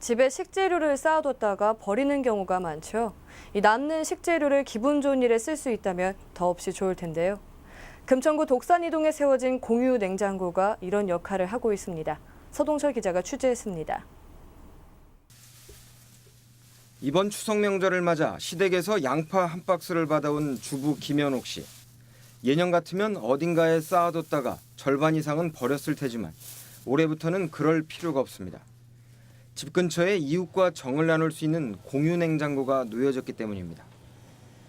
집에 식재료를 쌓아뒀다가 버리는 경우가 많죠. 이 남는 식재료를 기분 좋은 일에 쓸 수 있다면 더없이 좋을 텐데요. 금천구 독산이동에 세워진 공유 냉장고가 이런 역할을 하고 있습니다. 서동철 기자가 취재했습니다. 이번 추석 명절을 맞아 시댁에서 양파 한 박스를 받아온 주부 김현옥 씨. 예년 같으면 어딘가에 쌓아뒀다가 절반 이상은 버렸을 테지만 올해부터는 그럴 필요가 없습니다. 집 근처에 이웃과 정을 나눌 수 있는 공유 냉장고가 놓여졌기 때문입니다.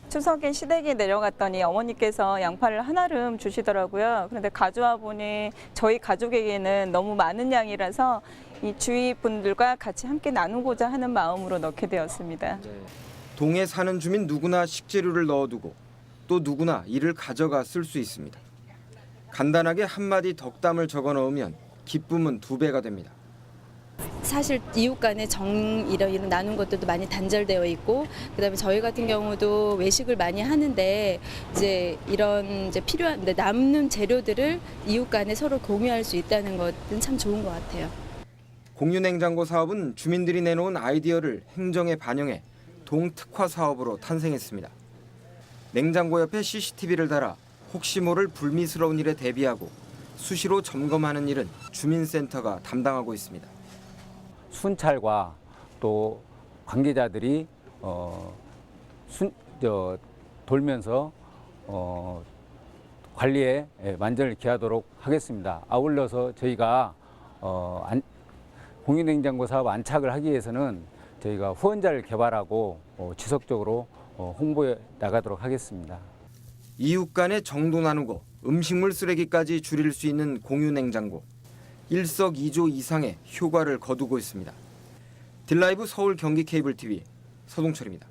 추석에 시댁에 내려갔더니 어머니께서 양파를 한아름 주시더라고요. 그런데 가져와 보니 저희 가족에게는 너무 많은 양이라서 이 주위 분들과 같이 함께 나누고자 하는 마음으로 넣게 되었습니다. 동에 사는 주민 누구나 식재료를 넣어두고 또 누구나 이를 가져가 쓸 수 있습니다. 간단하게 한마디 덕담을 적어 넣으면 기쁨은 두 배가 됩니다. 사실 이웃 간의 정 이런 이런 나눈 것들도 많이 단절되어 있고 그다음에 저희 같은 경우도 외식을 많이 하는데 이제 이런 이제 필요한 남는 재료들을 이웃 간에 서로 공유할 수 있다는 것은 참 좋은 것 같아요. 공유 냉장고 사업은 주민들이 내놓은 아이디어를 행정에 반영해 동특화 사업으로 탄생했습니다. 냉장고 옆에 CCTV를 달아 혹시 모를 불미스러운 일에 대비하고 수시로 점검하는 일은 주민센터가 담당하고 있습니다. 순찰과 또 관계자들이 어, 순, 저, 돌면서 어, 관리에 예, 만전을 기하도록 하겠습니다. 아울러서 저희가 어, 안, 공유냉장고 사업 안착을 하기 위해서는 저희가 후원자를 개발하고 어, 지속적으로 어, 홍보해 나가도록 하겠습니다. 이웃 간에 정도 나누고 음식물 쓰레기까지 줄일 수 있는 공유 냉장고. 일석이조 이상의 효과를 거두고 있습니다. 딜라이브 서울 경기 케이블 TV 서동철입니다.